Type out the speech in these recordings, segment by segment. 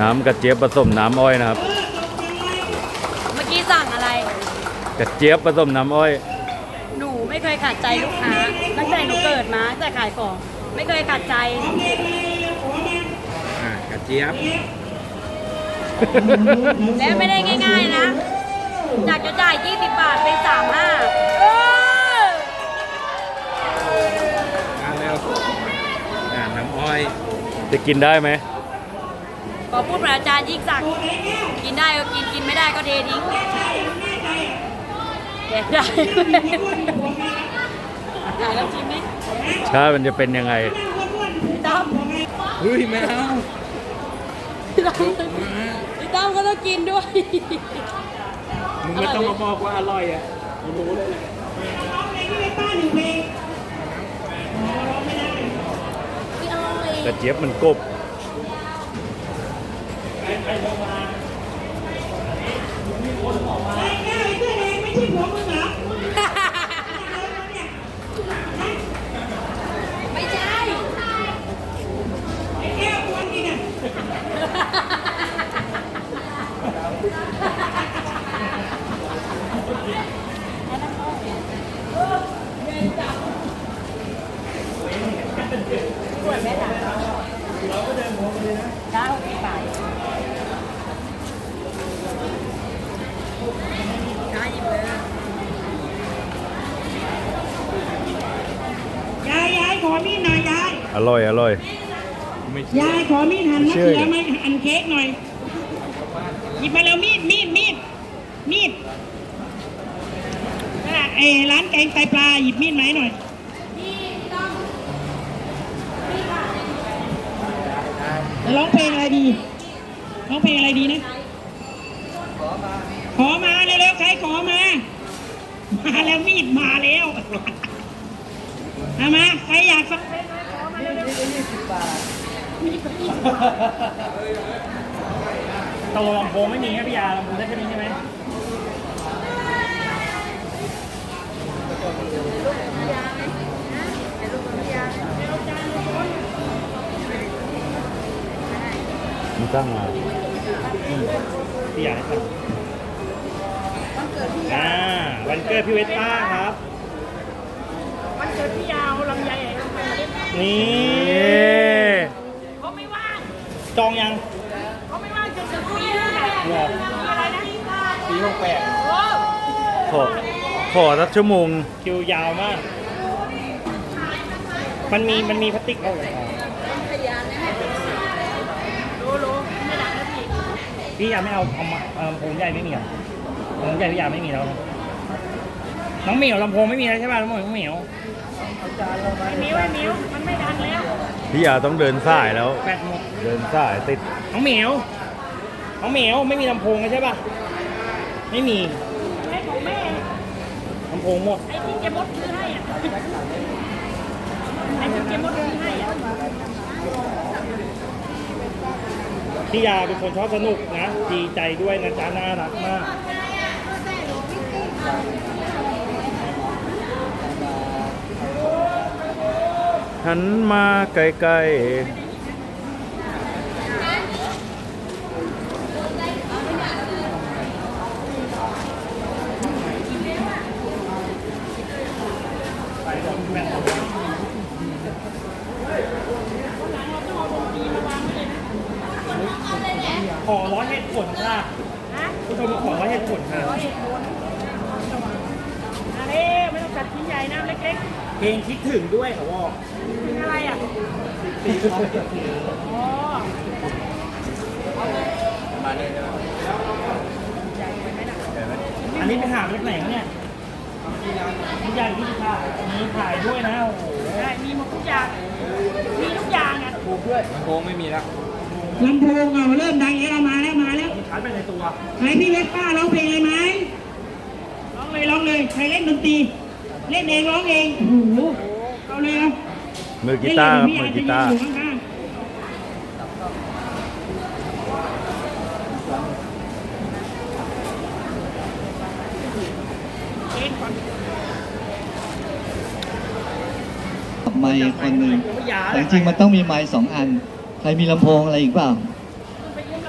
น้ำกระเจี๊ยบผสมน้ำอ้อยนะครับ เมื่อกี้สั่งอะไร กระเจี๊ยบผสมน้ำอ้อย หนูไม่เคยขัดใจลูกค้าตั้งแต่หนูเกิดมาตั้งแต่ขายของไม่เคยขัดใจ อ่ากระเจี๊ยบและไม่ได้ง่าย ๆนะอยากจะจ่าย20บาทเป็น35เออมาเร็วอ่าน้ำอ้อยจะกินได้ไหมข อพูดเหมือนอาจารย์ยิ่งศักดิ์กินได้ก็กินกินไม่ได้ก็เททิ้งแดกได้ไหนลองชิมดิชาติมันจะเป็นยังไงพี่ต้อมเฮ้ยแมวพี่ต้อมพี่ต้อมก็ต้องกินด้วยมึงไม่ต้องมาบอกว่าอร่อยอะกูรู้เลยกระเจี๊ยบมันกบ ไม่ใช่ขวดแม่จ๋าได้หกสิบบาทได้หยิบเลย ยายยายขอมีดหน่ อยยายอร่อย อร่อย ไม่ยายขอมีดหั่นมะเชื่อเขือมาหั่นเค้กหน่อยหยิบมาแล้วมีดมีดมีดมีดตลาดเออร้านแกงไตปลาหยิบมีดมาให้หน่อยจะร้องเพลงอะไรดีร้องเพลงอะไรดีนะขอมาเร็วๆใครขอมา มาแล้วมีดมาแล้ว เอามา ใครอยากฟังเพลงอะ ไรขอมาเร็วๆตกลงลำโพงไม่มีครับพี่ยาลำโพงได้แค่นี้ใช่ไหมมันตั้งมาพี่ยาครับอ่าวันเกิดพี่เวสป้าครับ วันเกิดพี่ยาวลำไยลำไยมาเล่ นนี่นี่เขาไม่ว่างจองยังเขาไม่ว่างจนถึงปีนู้นน่ะเหรออะไรนะปีหกแปดโอ้ขอขอสักชั่วโมงคิวยาวมาก มันมีมันมีพลาสติกเอาเลยรู้รู้ไม่ดังนะพี่พี่ยาไม่เอาเอามาเอาลำโพงใหญ่ไม่มีเหรอลำโพงใหญ่พี่ยาไม่มีแล้วนะน้องเหมียวลำโพงไม่มีแล้วใช่ป่ะน้องเหมียว ไอ้มิ้วไอ้มิ้วมันไม่ดังแล้วพี่ยาต้องเดินสายแล้ว แปดหมดเดินสายติดน้องเหมียวน้องเหมียวไม่มีลำโพงแล้วใช่ป่ะ ไม่มีแม่ของแม่ลำโพงหมดไอ้ที่เจมดซื้อให้อะไอ้ที่เจมดซื้อให้อะพี่ยาเป็นคนชอบสนุกนะ ดีใจด้วยนะจ๊ะน่ารักมาก หันมาใกล้ๆขอร้อยเหตุผลค่ะผู้ชมขอร้อยเหตุผลค่ะอะไรไม่ต้องจัดชิ้นใหญ่นะเล็กเพลงคิดถึงด้วยเขาบ อกๆเป็นอะไรอะอ๋ออันนี้ไปหามาจากไหนวะเนี่ยทุกอย่างที่ถ่ายมีถ่ายด้วยนะโอ้โหได้มีหมดทุกอย่าง มีทุกอย่างอะถูกด้วยโค้งไม่มีแล้วลำโพงเอาเริ่มดังเองเอามาแล้วมาแล้วมีชาร์จไปในตัวใครพี่เวสป้าร้องเพลงเลยไหมร้องเลยร้องเลยใครเล่นดนตรี เล่นเองร้องเองโอ้โหเอาเลยเอา มือกีตาร์ครับมือกีตาร์เล่นเลยเดี๋ยวพี่อาจจะยืนอยู่ข้างๆเองก่อนไมค์คนหนึ่งแต่จริงๆมันต้องมีไมค์สองอัน ใครมีลำโพงอะไรอีกเปล่าไปยืมล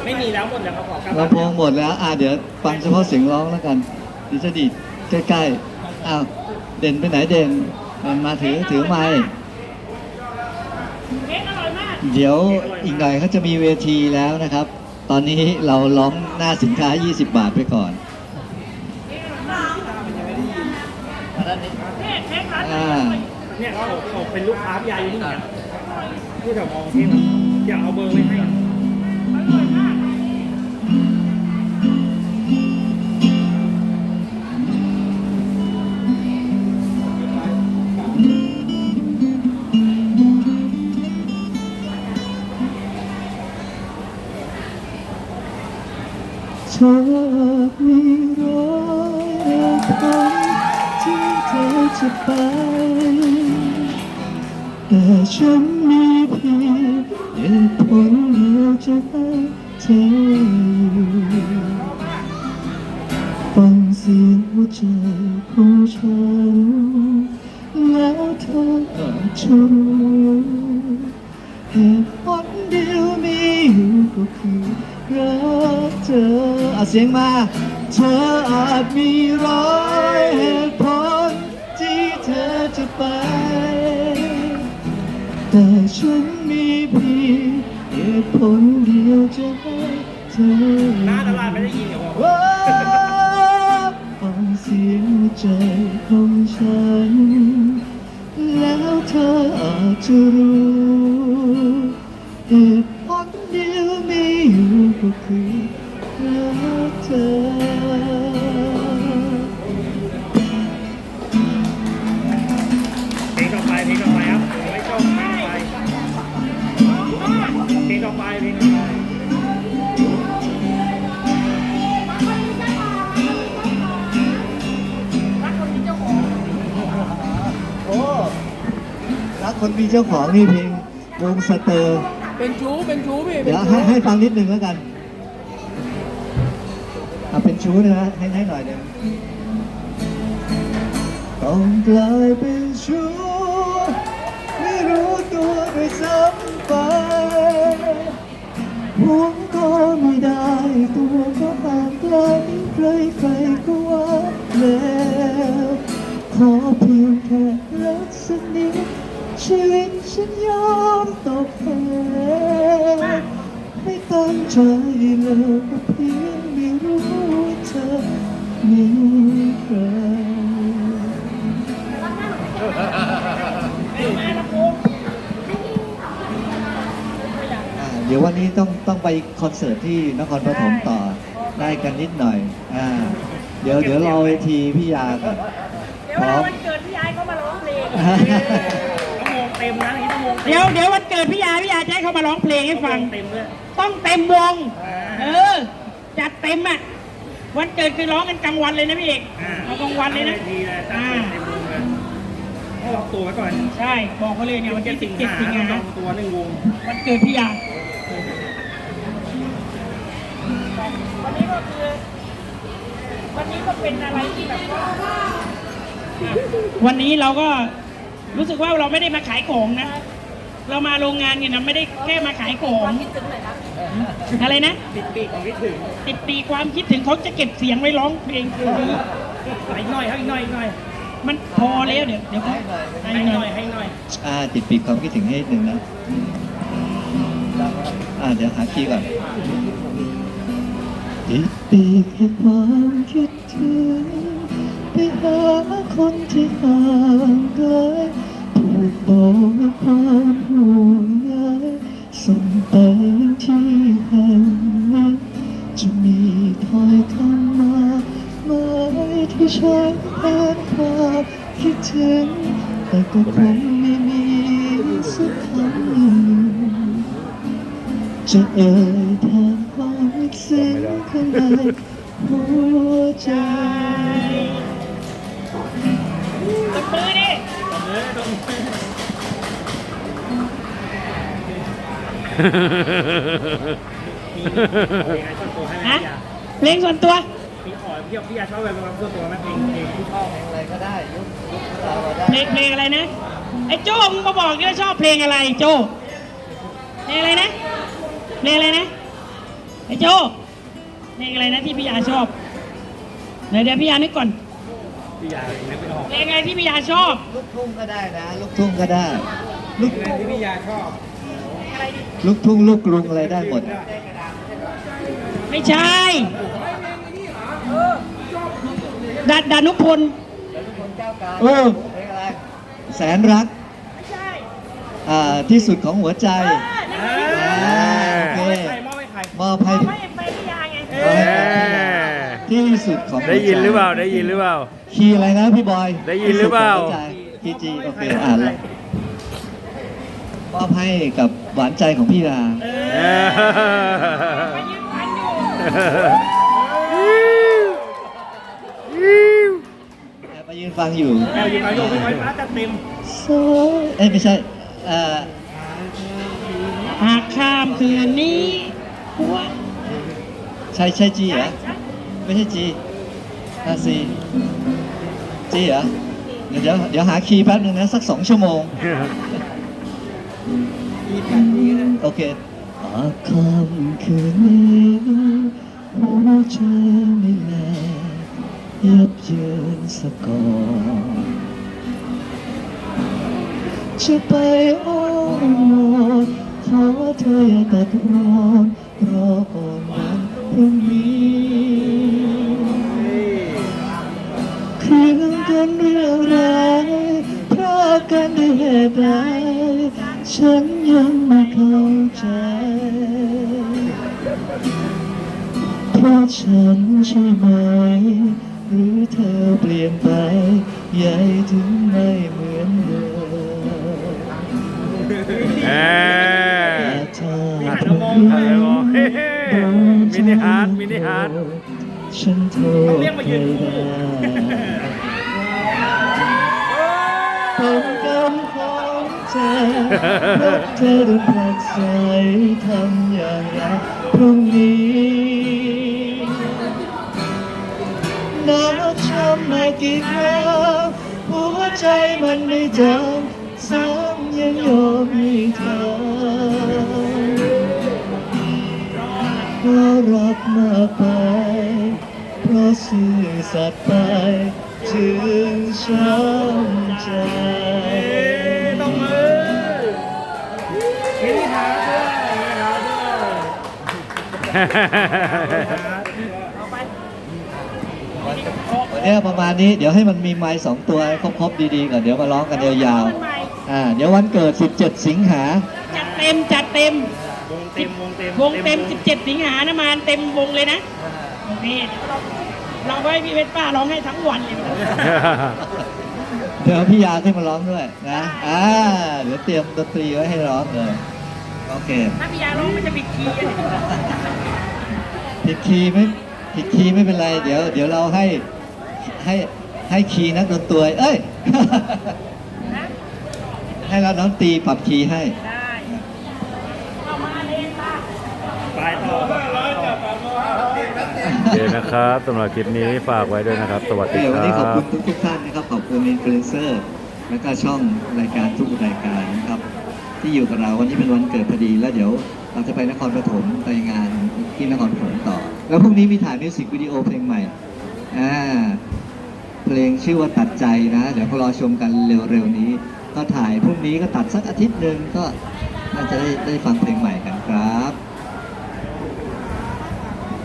ำไม่มีแล้วหมดแล้วเขาขอกลับลำโพงหมดแล้ว อ่าเดี๋ยวฟังเฉพาะเสียงร้องแล้วกันดิจะดีดใกล้ๆอ้าวเด่นไปไหนเด่นมันมาถือถือไม้ เค้กอร่อยมากเดี๋ยวอีกหน่อยเขาจะมีเวทีแล้วนะครับ ตอนนี้เราร้องหน้าสินค้า 20 บาทไปก่อนเนี่ยเค้กร้านอ่าเนี่ยเขาเขาเป็นลูกค้าพี่ยาอยู่นี่เหมือนกันที่แถวมองที่อยากเอาเบอร์ไว้ให้อร่อยมาก มีร้อยคนที่เธอจะไป แต่ฉันมีเพียงเหตุผลเดียวจะให้เธออยู่ฟังเสียงหัวใจของฉันแล้วเธออาจจะรู้ เอาเสียงมา เธออาจมีร้อยเหตุผลที่เธอจะไป แต่ฉันมีเพียงเหตุผลเดียวจะให้เธอหน้าตลาดไม่ได้ยินเดี๋ยวบอกว้าวฟังเสียงหัวใจของฉัน แล้วเธออาจจะรู้ คนมีเจ้าของนี่เพลงวงสเตอร์ เป็นชู้เป็นชู้พี่เดี๋ยวให้ให้ฟังนิดนึงแล้วกันเอาเป็นชู้นะฮะให้ให้หน่อยหนึ่งต้องกลายเป็นชู้ไม่รู้ตัวด้วยซ้ำไปห่วงก็ไม่ได้ตัวก็ห่างไกลใครใครๆก็ว่าแล้วขอเพียงแค่รักสักนิด ชีวิตฉันยอมตกแพ้ไม่ตั้งใจเลยก็เพียงไม่รู้เธอมีใครเดี๋ยววันนี้ต้องต้องไปคอนเสิร์ตที่นครปฐมต่อได้กันนิดหน่อย อ่า เดี๋ยวเดี๋ยวรอเวทีพี่ยาก่อนเดี๋ยวเวลาวันเกิดพี่ยายเขามาร้องเพลง เต็มนะนี่ต้องวงเต็มเดี๋ยวเดี๋ยววันเกิดพี่ยาพี่ยาจะให้เขามาร้องเพลงให้ฟัง เต็มด้วยต้องเต็มวง เออ จัดเต็มอะ วันเกิดคือร้องกันกลางวันเลยนะพี่เอกอ่าเอากลางวันเลยนะดีเลยจัดอ่าเต็มวงเลยต้องล็อกตัวไว้ก่อนใช่ บอกเขาเลยเนี่ยวัวันนเจ็ที่ดสิสิบงเจ็ดหาสิงต้องหาล็อกตัวหนึ่งวง วันเกิดพี่ยาวันนี้ก็คือ วันนี้ก็เป็นอะไรที่แบบว่าวันนี้เราก็ รู้สึกว่าเราไม่ได้มาขายของนะ เรามาโรงงานเนี่ยนะไม่ได้แค่มาขายของอะไรนะติดปีกของคิดถึงติดปีความคิดถึงเขาจะเก็บเสียงไว้ร้องเพลงคืนนี้อีกหน่อยครับอีกหน่อยอีกหน่อย มันพอแล้วเดี๋ยวเดี๋ยวเขาให้ให้หหน่น่ออยยให้หน่อยอ่าติดปีกความคิดถึงให้นิดนึงนะอ่าเดี๋ยวหาคีย์ก่อนติดปีกแห่งความคิดถึงไปหาคนที่ห่างไกลผูก บอกว่าความห่วงใยส่งไปที่แห่งนั้นจะมีถ้อยคำมาหมายที่ฉันแทนความคิดถึง แต่ก็คงไม่มีสักคำหนึ่งจะเอ่ยแทนความลึกซึ้งข้างในหัวใจ ฮะพี่ยาเพลงส่วนตัวมีขอพี่พี่ยาชอบอะไรเป็นส่วนตัวไหมเพลงเพลงที่ชอบอะไรก็ได้ยุคยุคเราได้เพลงเพลงอะไรนะไอ้โจ้มึงมาบอกดิว่าชอบเพลงอะไรโจ้เพลงอะไรนะเพลงอะไรนะไอ้ไอ้โจเพลงอะไรนะที่พี่ยาชอบไหนเดี๋ยวพี่ยานึกก่อน พี่ยานึกไม่ออกเพลงอะไรที่พี่ยาชอบ ลูกทุ่งก็ได้นะลูกทุ่งก็ได้ ลูกเพลงที่พี่ยาชอบ ลูกทุ่งลูกกรุงอะไรได้หมด ไม่ใช่ ดาดานุพลเออแสนรักอ่าที่สุดของหัวใจอ่าโอเคใครมอบให้ใครมอบให้ไม่ไปพี่ยาไง มอบให้ แหม ที่สุดของหัวใจได้ยินหรือเปล่าได้ยินหรือเปล่า คีย์อะไรนะพี่บอยได้ยินหรือเปล่าคีย์จีโอเคอ่านแล้วมอบให้กับหวานใจของพี่ดาไปยืนฟังอยู่แอลอยู่ไหนโยกไฟฟ้าจะเต็มโซ่เอ้ยไม่ใช่เอ่อหากข้ามคืนนี้หัวใช่ใช่จีเหรอ ไม่ใช่จีอาซีจีเหรอเดี๋ยวเดี๋ยวเดี๋ยวหาคีย์แป๊บนึงนะ สักสองชั่วโมง โอเคหากค่ำคืนนี้หัวใจไม่แลยับเยินสะก่อนจะไปอ้อนวอนขอเธออย่าตัดรอนรอก่อนวันพรุ่งนี้ กันเรื่องร้ายพรากกันด้วยเหตุใดฉันยังไม่เข้าใจ เพราะฉันใช่ไหม หรือเธอเปลี่ยนไป ใหญ่ถึงไม่เหมือนเดิมแหมแต่ถ้าหันเธมอองหันมองเฮ้มินิฮาร์ดมินิฮาร์ด ฉันโทษใครได้ ของเธอเพราะเธอต้องผลักใสทำอย่างไรพรุ่งนี้น้ำช้ำมากี่ครั้งหัวใจมันไม่จำซ้ำยังยอมให้เธอเพราะรักมากไป เพราะซื่อสัตย์ไปถึงช้ำ ด้วยวันนี้ประมาณนี้เดี๋ยวให้มันมีไม้สองตัวครบๆดีๆก่อนเดี๋ยวมาร้องกันยาวๆอ่าเดี๋ยววันเกิด 17 สิงหาจัดเต็มจัดเต็มวงเต็มวงเต็มวงเต็ม 17 สิงหานะมานเต็มวงเลยนะนี่เราเราไว้พี่เพชรป้าร้องให้ทั้งวันเลยเดี๋ยวพี่ยาขึ้นมาร้องด้วยนะอ่าเดี๋ยวเตรียมดนตรีไว้ให้ร้องเลย โอเคถ้าพี่ยาร้องมันจะปิดคีย์ผิดคีย์ไม่ผิดคีย์ไม่เป็นไร เดี๋ยว เดี๋ยวเราให้ให้ให้คีย์นักดนตรีเอ้ย ให้เราน้องตีปรับคีย์ให้ได้เอามาเลยป้าไปต่อโอเคนะครับสำหรับคลิปนี้ฝากไว้ด้วยนะครับ สวัสดีเดี๋ยวควันรันี้ขอบคุบณทุกทุกๆท่านนะครับ ขอบคุณอินฟลูเอนเซอร์ แล้วก็ช่องรายการทุกรายการนะครับ ที่อยู่กับเราวันนี้เป็นวันเกิดพอดีแล้วเดี๋ยวเราจะไปนครปฐมไปงานที่นครปฐมต่อ แล้วพรุ่งนี้มีถ่ายมิวสิกวิดีโอเพลงใหม่อ่าเพลงชื่อว่าตัดใจนะ เดี๋ยวก็รอชมกันเร็วๆนี้ ก็ถ่ายพรุ่งนี้ก็ตัดสักอาทิตย์หนึ่งก็น่าจะได้ได้ฟังเพลงใหม่กันครับ